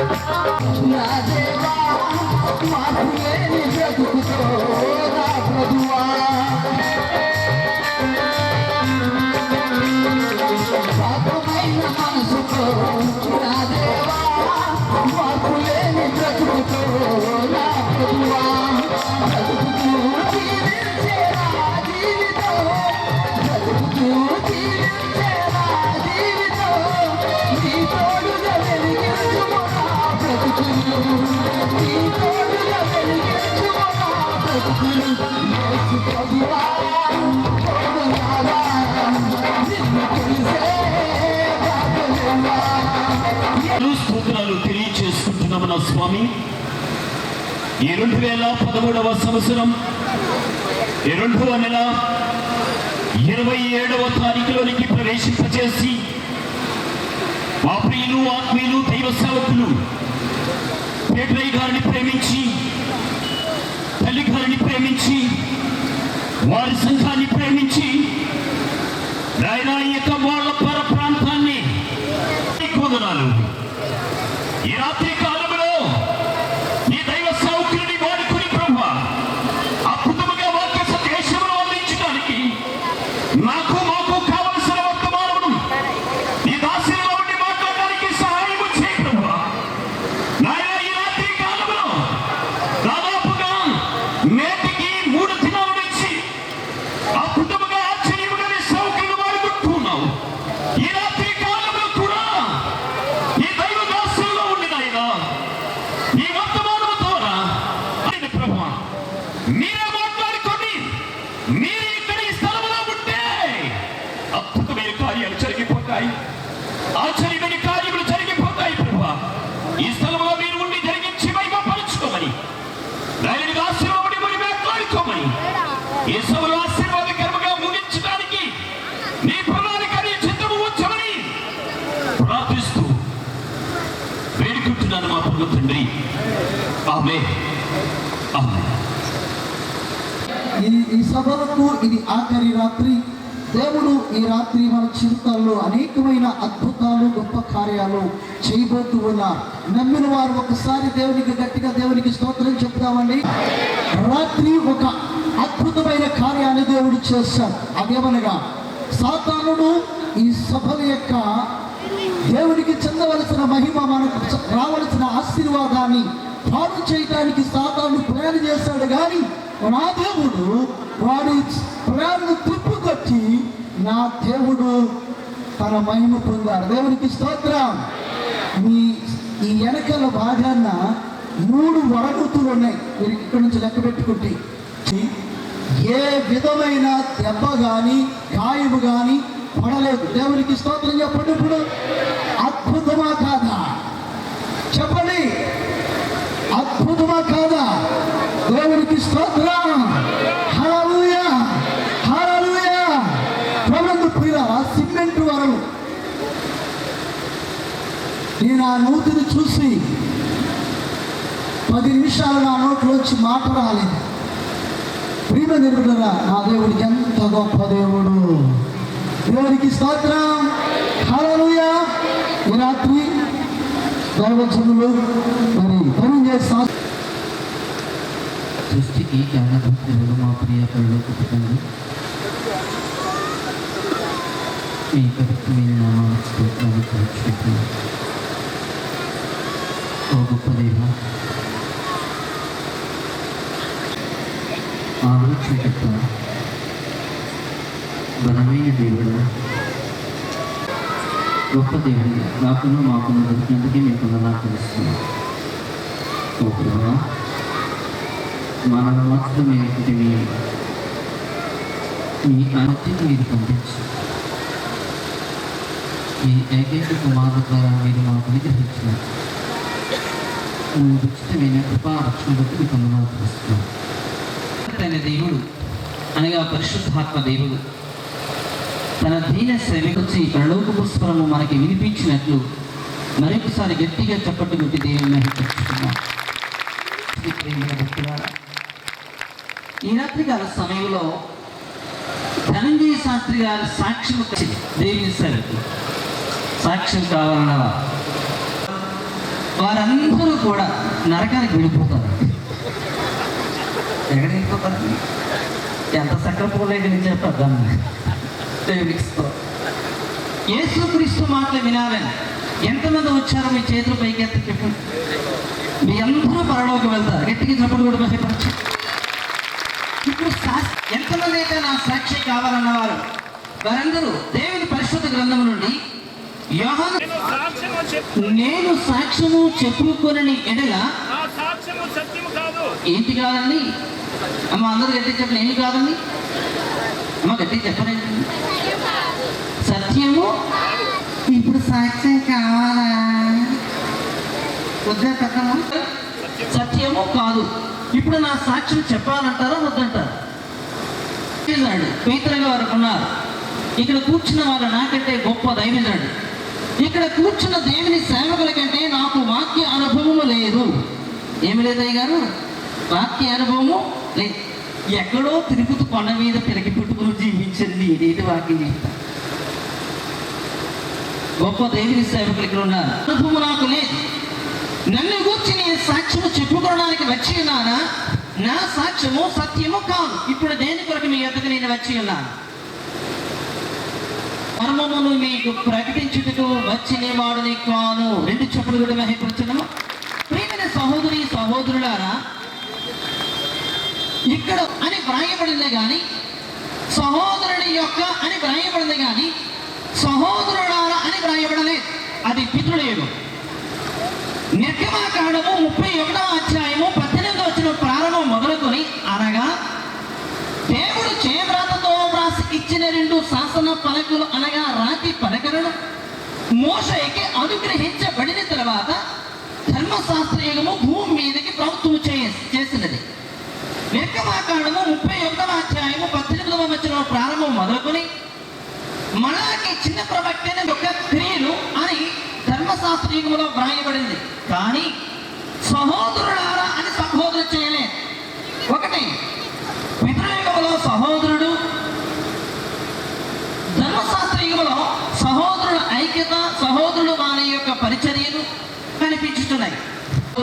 నా స్తోత్రాలు తెలియచేసుకుంటున్నాము నా స్వామి. ఈ రెండు వేల పదమూడవ సంవత్సరం రెండవ నెల ఇరవై ఏడవ తారీఖులోనికి ప్రవేశింపచేసి మా ప్రియులు ఆత్మీయులు దైవ సేవకులు పేటరయ్య గారిని ప్రేమించి తల్లి గారిని ప్రేమించి వారి సంఘాన్ని ప్రేమించి నాయన యొక్క వాళ్ళ పర ప్రాంతాన్ని వందనాలు ఈ సభలో ఆశీర్వాదకరముగా ముగించడానికి నీ ప్రణాళిక నీ చిత్తము ఉంచమని ప్రార్థిస్తూ వేడుకుంటున్నాను మా ప్రభు తండ్రి. ఆమె ఆమె ఈ ఈ సభలకు ఇది ఆఖరి రాత్రి. దేవుడు ఈ రాత్రి మన జీవితాల్లో అనేకమైన అద్భుతాలు గొప్ప కార్యాలు చేయబోతూ ఉన్నారు. నమ్మిన వారు ఒకసారి దేవునికి గట్టిగా దేవునికి స్తోత్రం చెప్తామండి రాత్రి ఒక అద్భుతమైన కార్యాన్ని దేవుడు చేశాడు. అదేమనగా సాతానుడు ఈ సభల యొక్క దేవునికి చెందవలసిన మహిమ మనకు రావలసిన ఆశీర్వాదాన్ని పాడు చేయడానికి సాతాను ప్లాన్ చేశాడు. కానీ నా దేవుడు వాడి ప్లాన్ తిప్పుకొచ్చి నా దేవుడు తన మహిమ పొందాడు. దేవునికి స్తోత్రం. మీ ఈ వెనకాల భాగాన మూడు వరగుతులు ఉన్నాయి. మీరు ఇక్కడి నుంచి లెక్క పెట్టుకుంటే. ఏ విధమైన దెబ్బ కానీ గాయము కానీ పడలేదు. దేవునికి స్తోత్రం చెప్పండి ఇప్పుడు. అద్భుతమా కాదా? చెప్పండి. అద్భుతమా కాదా? దేవునికి స్తోత్రం. నా నూతిని చూసి పది నిమిషాలు నా నోట్లోంచి మాట రాలేదు. ప్రియమ నిరుడరా నా దేవుడు ఎంత గొప్ప దేవుడు. దేవునికి స్తోత్రం. హల్లెలూయా. ఈ రాత్రి దైవచనులు మరి పని చేస్తా సృష్టికి జ్ఞానభక్తులు మా ప్రియ కళ్ళు పుట్టండి మీ పవిత్రమైన నామాల స్తోత్రాన్ని పరీక్షిస్తున్నాం ఓ గొప్ప దేవ ఆలోచించట బలమైన దేవుడు గొప్ప దేవుడు నాకును మాకును దొరికినందుకే మీకు అలా తెలుస్తున్నాం ఓ ప్రభా మనల్ని మాత్రమే మీ మీ అనుమతిని మీరు పంపించు. మీ ఏకైక కుమారు ద్వారా మీరు మాకు అనుగ్రహించిన ఉచితమైన కృపా రక్షణ బట్టి మీకు వందనాలు తెలుస్తున్నాం దేవుడు అనగా పరిశుద్ధాత్మ దేవుడు తన దీన శ్రమికొచ్చి పరలోక స్వరము మనకి వినిపించినట్లు మరొకసారి గట్టిగా చప్పట్టు కొట్టి దేవుని మహిళ ప్రేమిల భక్తులారా ఈ రాత్రికాల సమయంలో ధనంజయ శాస్త్రి గారి సాక్ష్యం దేవుని సరికి సాక్ష్యం కావాలన్నవా వారందరూ కూడా నరకానికి వెళ్ళిపోతారు. ఎక్కడ వెళ్ళిపోతారు? ఎంత సక్రపోలేదు నేను చెప్పద్దాం దేవునికి స్తోత్రం. యేసుక్రీస్తు మాటలు వినాలని ఎంతమంది వచ్చారో మీ చేతులు పైకి ఎంత చెప్పండి మీ అందరూ పరలోకి వెళ్తారు. గట్టికి చెప్పలు కూడా భయపరచు ఇప్పుడు ఎంతమంది అయితే నా సాక్షి కావాలన్నవారు వారందరూ దేవుని పరిశుద్ధ గ్రంథం నుండి యోహాను నేను సాక్ష్యము చెప్పు. నేను సాక్ష్యము చెప్పుకొనని ఎడల ఏంటి కాదండి? అమ్మ అందరూ గట్టి చెప్పండి. ఏమి కాదండి? అమ్మ గట్టి చెప్పలేదు సత్యము? ఇప్పుడు సాక్ష్యం కావాలా? వద్దా కథము సత్యము కాదు. ఇప్పుడు నా సాక్ష్యం చెప్పాలంటారా? వద్దంటారా? పీతరగా వారు ఉన్నారు. ఇక్కడ కూర్చున్న వారు నాకంటే గొప్ప దైవజనుడు ఇక్కడ కూర్చున్న దేవుని సేవకుల కంటే నాకు వాక్య అనుభవము లేదు. ఏమి లేదయ్య గారు వాక్య అనుభవము లేదు. ఎక్కడో తిరుపతి కొండ మీద పిలకి పుట్టుకుని జీవించింది ఇదేంటి వాక్యం చెప్తా. గొప్ప దేవుని సేవకులు ఇక్కడ ఉన్నారు. అనుభవం నాకు లేదు. నన్ను గూర్చి నేను సాక్ష్యము చెప్పుకోవడానికి వచ్చి ఉన్నానా? నా సాక్ష్యము సత్యము కాదు. ఇప్పుడు దేని కొరకు మీ ఎద్దకు నేను వచ్చి ఉన్నాను? మర్మమును మీకు ప్రకటించుటకు వచ్చిన వాడిని కాను. రెండు చెప్పులు కూడా మహిపరచడం ప్రియమైన సహోదరి సహోదరులారా ఇక్కడ అని వ్రాయబడింది కానీ సహోదరుని యొక్క అని వ్రాయబడింది కానీ సహోదరుడారా అని వ్రాయబడలేదు. అది పితృడేడు నిర్గమాకాండము ముప్పై ఒకటవ అధ్యాయము పద్దెనిమిది వచ్చిన ప్రారంభం మొదలుకొని అనగా దేవుడు చేవ్రాతతో వ్రాసి ఇచ్చిన రెండు శాసన పలకలు అనగా రాతి పలకలను మోషకి అనుగ్రహించబడిన తర్వాత ధర్మశాస్త్రయుగము భూమి మీదకి ప్రభుత్వం చేసినది. నిర్గమాకాండము ముప్పై ఒకటవ అధ్యాయము పద్దెనిమిదవ వచ్చిన ప్రారంభం మొదలుకొని మనకి చిన్న ప్రవక్తన యొక్క క్రియలు అని ధర్మశాస్త్ర వ్రాయబడింది. కానీ సహోదరులారా అని సంబోధన చేయలేదు. ఒకటి పితృయుగంలో సహోదరుడు ధర్మశాస్త్ర యుగంలో సహోదరుల ఐక్యత సహోదరుడు వారి యొక్క పరిచర్యలు కనిపించుతున్నాయి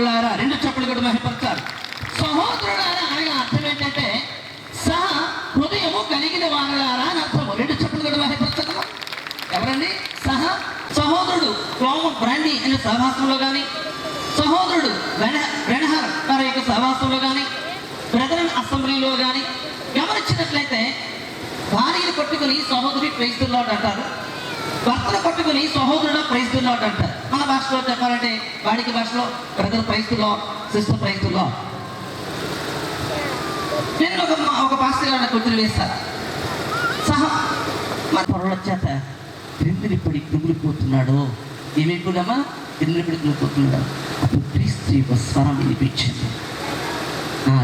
సహోదరులారా రెండు చెప్పులు కూడా మహిపడతారు సహోదరులారా అనగా అర్థం ఏంటంటే సహ హృదయము కలిగిన వారులారా అని అర్థము. రెండు చెప్పులు కూడా మహిపడతారు ఎవరండి? సహ సహోదరుడు కోమ బ్రాండి అనే సహవాసంలో కానీ సహోదరుడు వెనహర్ వారి యొక్క సహవాసంలో కానీ బ్రదరన్ అసెంబ్లీలో కానీ గమనించినట్లయితే భార్యను పట్టుకుని సహోదరి ప్రైస్తుల్లాట్ అంటారు. భర్తను పట్టుకుని సహోదరుడు ప్రైస్తుల్లాట్ అంటారు మన భాషలో చెప్పాలంటే వాడికి భాషలో బ్రదర్ ప్రైస్తుల్లో సిస్టర్ ప్రైస్తుల్లో నేను ఒక ఒక పాస్టర్ గారిని వేస్తాను సహా మన పొరలు వచ్చాక క్రిందిని పడి కృమిలిపోతున్నాడు. ఏమైపోయామా క్రిందిని పడి కృమిలిపోతున్నాడు. అప్పుడు క్రీస్తు యొక్క స్వరం వినిపించింది.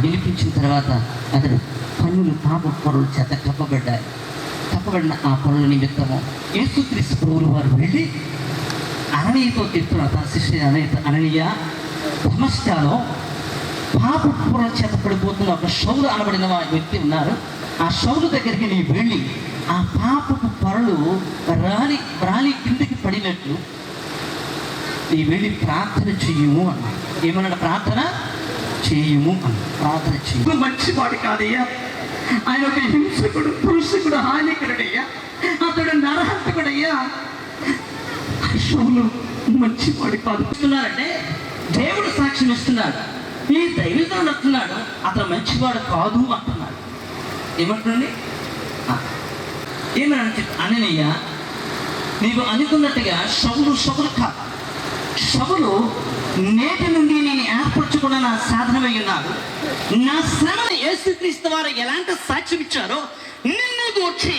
వినిపించిన తర్వాత అతడు కన్నులు పాప పొరలు చేత కప్పబడ్డాయి. చెప్పబడిన ఆ పనుల నిమిత్తము యేసుక్రీస్తు ప్రభులు వారు వెళ్ళి అననీయతో చెప్తున్నారు తన శిష్య అననీయ అననీయ ధర్మస్థాలో పాప పొరల చేత పడిపోతున్న ఒక షౌలు అనబడిన వ్యక్తి ఉన్నారు. ఆ షౌలు దగ్గరికి నీ వెళ్ళి ఆ పాపపు పొరలు రాలి రాలి కిందకి పడినట్లు నీ వెళ్ళి ప్రార్థన చెయ్యము అన్న ఏమన్నాడు? ప్రార్థన చేయుము అన్నాడు. ప్రార్థన చెయ్యము. మంచివాడు కాదయ్యా. ఆయన ఒక హింసకుడు పురుషకుడు హానికరుడయ్యా. అతడు నరహంతకుడయ్యా. షౌలు మంచివాడు కాదు. ఇస్తున్నారంటే దేవుడు సాక్ష్యం ఇస్తున్నాడు. ఈ దైవజనుడు అంటున్నాడు అతను మంచివాడు కాదు అంటున్నాడు. ఏమంటుండండి ఏమని అంటే అననయ్య నీవు అనుకున్నట్టుగా షవులు షవులు కాదు. షవులు నేటి నుండి నేను ఏర్పరచుకున్న నా సాధనమై ఉన్నాడు. నా శ్రమను యేసుక్రీస్తు వారు ఎలాంటి సాక్ష్యం ఇచ్చారో నిన్ను గూర్చి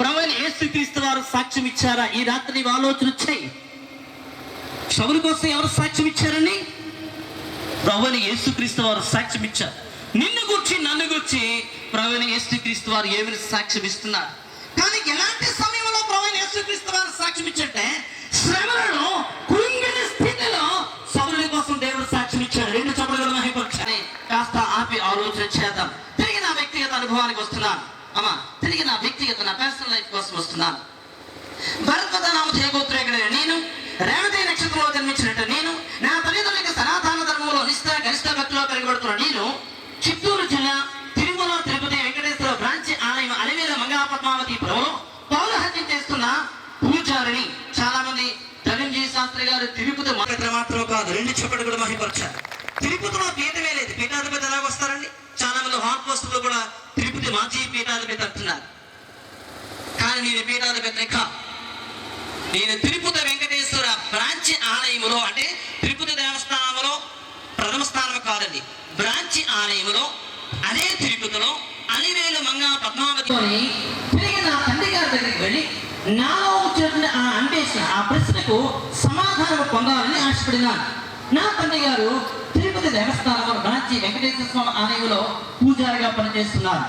ప్రవణ యేసుక్రీస్తు వారు సాక్ష్యం ఇచ్చారా? ఈ రాత్రి నీవు ఆలోచన వచ్చాయి షవుల కోసం ఎవరు సాక్ష్యం ఇచ్చారని ప్రవణ యేసుక్రీస్తు వారు సాక్ష్యం ఇచ్చారు. నిన్ను గురించి నన్ను గురించి ప్రవణ యేసుక్రీస్తు వారు ఏమి సాక్ష్యం ఇస్తున్నారు? కానీ ఎలాంటి సమయంలో ప్రవణ యేసుక్రీస్తు వారు సాక్ష్యం ఇచ్చంటే శ్రమలను కృంగిన స్థితిలో సౌరుల కోసం దేవుడు సాక్ష్యం ఇచ్చాడు రెండు చప్పుడు కూడా మహిపరచాలి కాస్త ఆపి ఆలోచన చేద్దాం తిరిగి నా వ్యక్తిగత అనుభవానికి వస్తున్నాను అమ్మా తిరిగి నా వ్యక్తిగత నా పర్సనల్ లైఫ్ కోసం వస్తున్నాను భరద్వత నామ జయగోత్రేకుడైన నేను రేవతి నక్షత్రంలో జన్మించినట్టు నేను నా మాత్రం కాదు రెండు చెప్పడు తిరుపతిలో పీఠమే లేదు. పీఠాధిపతి ఎలా వస్తారండి? చాలా మంది హాట్ పోస్టులు కూడా తిరుపతి మాజీ పీఠాధిపతి అంటున్నారు. కానీ నేను పీఠాధిపతి కా నేను తిరుపతి వెంకటేశ్వర బ్రాంచ్ ఆలయములో అంటే తిరుపతి దేవస్థానంలో ప్రథమ స్థానం కాదండి. బ్రాంచ్ ఆలయములో అదే తిరుపతిలో అలివేలు మంగ పద్మావతి తిరిగి నా తండ్రి గారి దగ్గరికి వెళ్ళి నాలో వచ్చిన ఆ అన్వేషణ ఆ ప్రశ్నకు సమాధానం పొందాలని ఆశపడినాను. నా తండ్రి గారు తిరుపతి దేవస్థానంలో బ్రాంచి వెంకటేశ్వర స్వామి ఆలయంలో పూజారిగా పనిచేస్తున్నారు.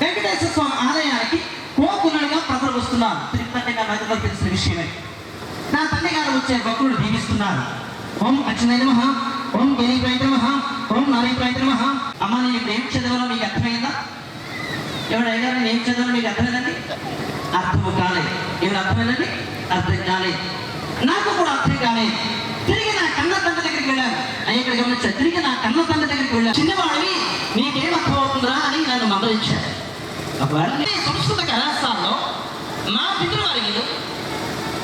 వెంకటేశ్వర స్వామి ఆలయానికి కోకులుగా ప్రజలు వస్తున్నారు. తిరుపతి నాకు తెలిసిన విషయమే. నా తండ్రి గారు వచ్చే భక్తులు దీవిస్తున్నారు. ఓం అచ్యుతాయ నమ ఓం గణేశాయ నమః ఓం నారాయణాయ నమః. అమ్మ నేను ఇప్పుడు ఏం చదవాలో మీకు అర్థమైందా? ఎవరు అయ్యారు నేను ఏం చదవాలో మీకు అర్థమైందండి? అర్థము కాలేదు. ఎవరు అర్థమైందండి? అర్థం కాలేదు. నాకు కూడా అర్థం కాలేదు. తిరిగి కన్న తండ్రి దగ్గరికి వెళ్ళాను. అయ్యి ఇక్కడ గమనించారు తిరిగి నా కన్న తండ్రి దగ్గరికి వెళ్ళాను. చిన్నవాడివి నీకేం అర్థం అవుతుందా అని నన్ను మందలించాడు ఒకవేళ సంస్కృత కళాశాలలో మా పితృవర్యులు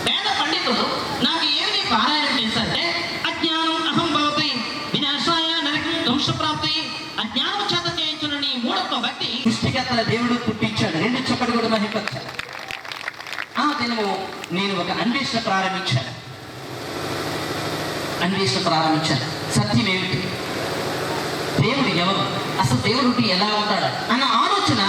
పేద పండితులు నాకు ఏమి పారాయణం చేశారంటే అజ్ఞానం అహం భవతి వినాశాయ నరకం ధ్వంసప్రాప్తి అజ్ఞానం చేత చేయించునని మూడొక్క వ్యక్తి సృష్టికర్తల దేవుడు పుట్టించాడు. రెండు చొక్కడు కూడా మహిపరిచాడు ఆ దినము నేను ఒక అన్వేషణ ప్రారంభించాను. అన్వేషణ ప్రారంభించాను సత్యం ఏమిటి? దేవుడు ఎవరు? అసలు దేవుడు ఉంటే ఎలా ఉంటాడు? అన్న ఆలోచన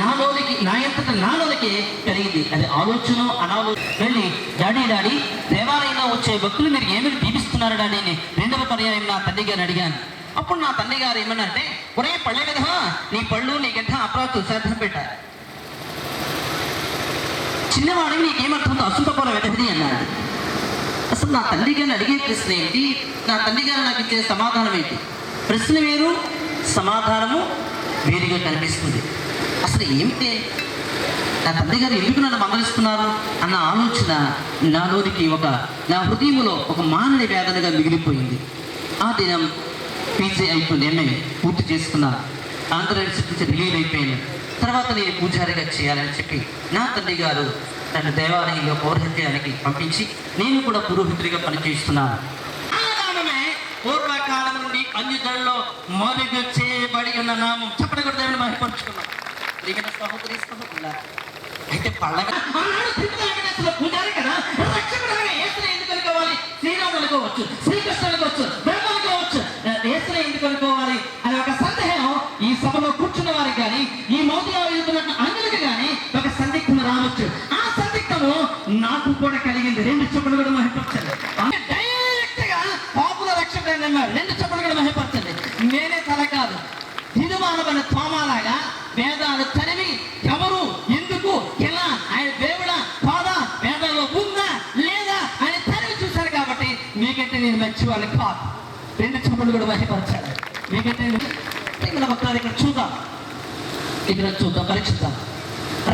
నాలోనికి నా ఎంతట నాలోనికి కలిగింది. అది ఆలోచన అనాలోచన వెళ్ళి డాడీ డాడీ దేవాలయంలో వచ్చే భక్తులు మీరు ఏమిటి దీపిస్తున్నారు డాడీ రెండవ పర్యాయం నా తండ్రి గారిని అడిగాను. అప్పుడు నా తండ్రి గారు ఏమన్నారంటే ఒరే పళ్ళే విధ నీ పళ్ళు నీ గడ్డ అప్రాతు శ్రద్ధ పెట్టారు చిన్నవాడికి నీకేమర్థం అసుంతపూర వెతది అన్నాడు. అసలు నా తండ్రి గారిని అడిగే ప్రశ్న ఏంటి? నా తండ్రి గారు నాకు ఇచ్చే సమాధానం ఏంటి? ప్రశ్న వేరు సమాధానము వేరుగా కనిపిస్తుంది. అసలు ఏమిటి? నా తండ్రి గారు ఎందుకు నన్ను మందలిస్తున్నారు అన్న ఆలోచన నాలోనికి ఒక నా హృదయంలో ఒక మానని వేదనగా మిగిలిపోయింది. ఆ దినం పీజీ అయిపోయింది ఎంఏ పూర్తి చేసుకున్నాను ఆంధ్ర యూనివర్సిటీ నుంచి రిలీవ్ అయిపోయాను తర్వాత నేను పూజారిగా చేయాలని చెప్పి నా తండ్రి గారు నన్ను దేవాలయంలో పౌరహిత్యానికి పంపించి నేను కూడా పురోహితుడిగా పనిచేస్తున్నాను. ఆ పూర్వకాలం నుండి అన్యులలో మరుగు చేయబడి ఉన్న నామం చెప్పడం కూడా దేవుని మహిపరుచుకున్నాం ప్రియమైన సహోదరి అయితే పళ్ళ పూజారి కదా? రక్షకుడైన ఎందుకు అనుకోవాలి? శ్రీరాములు అనుకోవచ్చు శ్రీకృష్ణుడు అనుకోవచ్చు బ్రహ్మ అనుకోవచ్చు ఎందుకు అనుకోవాలి? అనే ఒక సందేహం ఈ సభలో కూర్చున్న వారికి కానీ ఈ మౌతిలో వెళ్తున్న అందరికి కానీ ఒక సందిగ్ధం రావచ్చు. నాకు కూడా కలిగింది. రెండు చెప్పులు కూడా మహిపరచండి. డైరెక్ట్గా పాపుల రక్షకుడు అన్నారు రెండు చెప్పులు కూడా మహిపరచండి. నేనే తల కాదు. తిరుమానమైన తోమాలాగా వేదాలు చదివి ఎవరు ఎందుకు ఎలా ఆయన దేవుడా కాదా వేదాల్లో ఉందా లేదా అని చదివి చూశారు కాబట్టి మీకంటే నేను మెచ్చువాళ్ళు కాదు. రెండు చెప్పులు కూడా మహిపరచాలి మీకంటే ఇక్కడ ఇక్కడ చూద్దాం. ఇక్కడ చూద్దాం పరీక్షిద్దాం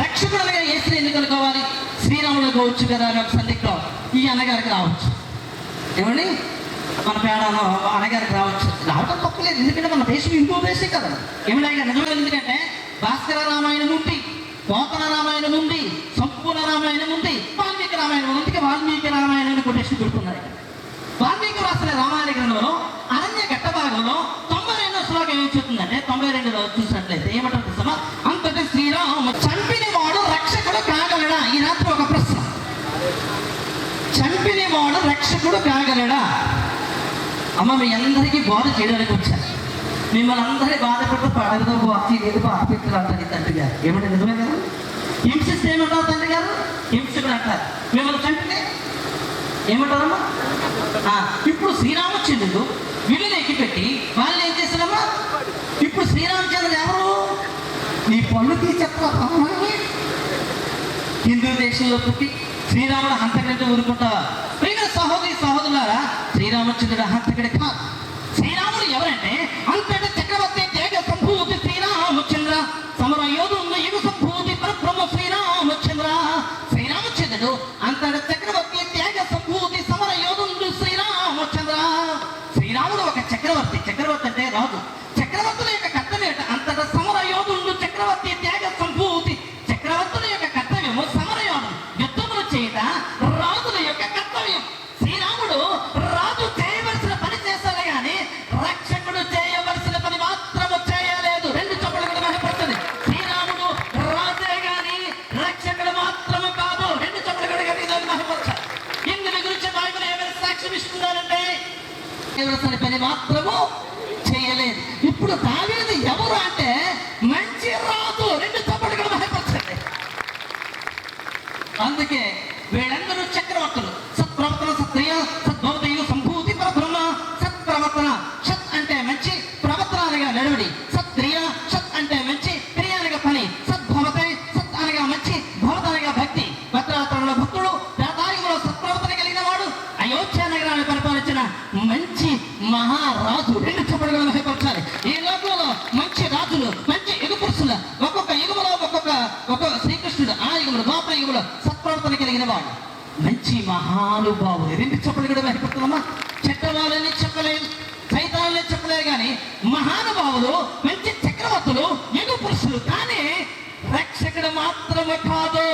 రక్షకుడుగా ఏసుని ఎందుకు అనుకోవాలి శ్రీరాములకు కదా అని ఒక సందిగ్ధం. ఈ అన్నగారికి రావచ్చు. ఏమండి? మన పేడ అన్నగారికి రావచ్చు. రావడం తప్పలేదు ఎందుకంటే మన దేశం ఇంకో దేశం కదా. ఏమిటైనా నిజమే ఎందుకంటే భాస్కర రామాయణం ఉంది పోతన రామాయణం ఉంది సంపూర్ణ రామాయణం ఉంది వాల్మీకి రామాయణం ఉంది. అందుకే వాల్మీకి రామాయణాన్ని కొటేషన్ పెడుతున్నారు. వాల్మీకి రాసిన రామాయణ గ్రంథంలో అరణ్య ఘట్ట భాగంలో తొంభై రెండో శ్లోకం ఏం చెప్తుందంటే తొంభై రెండులో చూసినట్లయితే ఏమంటారు తెలుసా అంతటి శ్రీరామ చంపిన వాడు రక్షకుడు కాగలడా? ఈ రాత్రి వాడు రక్షకుడు కాగలడా? అమ్మ మీ అందరికీ బాధ చేయడానికి వచ్చాను మిమ్మల్ని అందరి బాధ పెట్టు పడగదో బాధ ఏది బాధ అంటారు తండ్రి గారు. ఏమంటే నిజమే కదా? హింసిస్తే ఏమంటారు తండ్రి గారు? హింసకుడు అంటారు. మిమ్మల్ని చంపితే ఏమంటారమ్మా? ఆ, ఇప్పుడు శ్రీరామచంద్రుడు వీళ్ళని ఎక్కిపెట్టి వాళ్ళు ఏం చేశారమ్మా ఇప్పుడు శ్రీరామచంద్రుడు ఎవరు? నీ పళ్ళు తీసేస్తా హిందూ దేశంలో పుట్టి శ్రీరాముడు అంతకంటే ఊరుకుంటా శ్రీరామచంద్రుడు money. కానీ మహానుభావులు మంచి చక్రవర్తులు యుగ పురుషులు కానీ రక్షకుడు మాత్రమే కాదు.